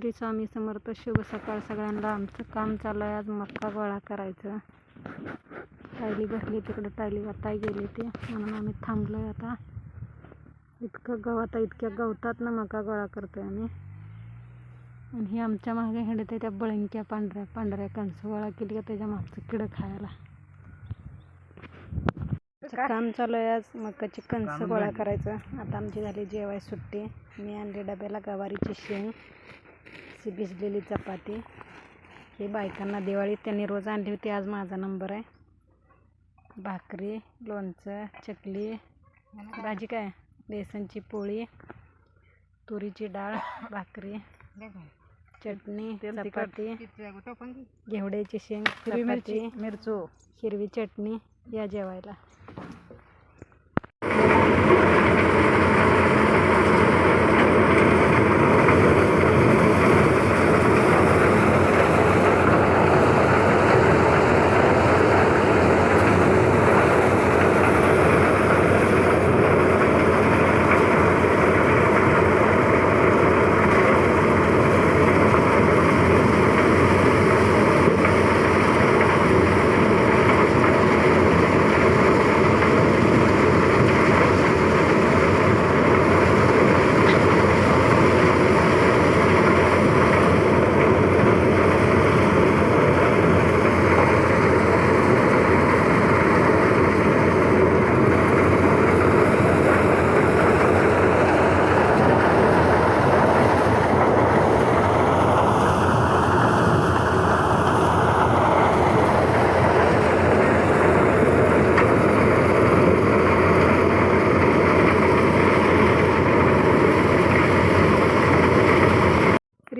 श्री स्वामी समर्थ शुभ सकाळ सगळ्यांना आमचं काम चालू आहे. आज मक्का गोळा करायचं. टायली बसली तिकडे. टायली वाटाय गेली ती. म्हणून आम्ही थांबलो आहे आता. इतकं गवत आहे इतक्या गवतात ना मका गोळा करतोय आम्ही. आणि ही आमच्या मागे हिंडते त्या बळंक्या पांढऱ्या पांढऱ्या कणसं गोळा केली का त्याच्या मागचं किडं खायला. काम चालू आहे आज मकाची कणसं गोळा करायचं. आता आमची झाली जेवाय सुट्टी. मी आणली डब्याला गवारीची शेंग. अशी भिजलेली चपाती. ही बायकांना दिवाळीत त्यांनी रोज आणली होती. आज माझा नंबर आहे. भाकरी लोणचं चकली भाजी काय? बेसनची पोळी तुरीची डाळ भाकरी चटणी चपाती घेवड्याची शेंग चपाती मिरचो. हिरवी चटणी या जेवायला.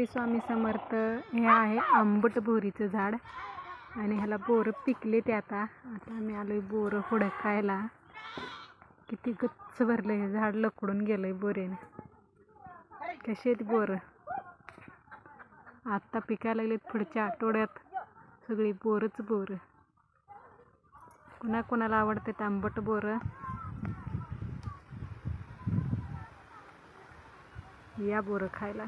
श्री स्वामी समर्थ हे आहे आंबट बोरीचं झाड. आणि ह्याला बोरं पिकले ते आता. आता आम्ही आलो आहे बोरं हुडकायला किती गच्च भरलं हे झाड लकडून गेलं आहे बोरेनं. कशी आहेत बोरं? आत्ता पिकायला लागलेत पुढच्या आठवड्यात. सगळी बोरच बोरं. कुणा कोणाला आवडतात आंबट बोरं? या बोरं खायला.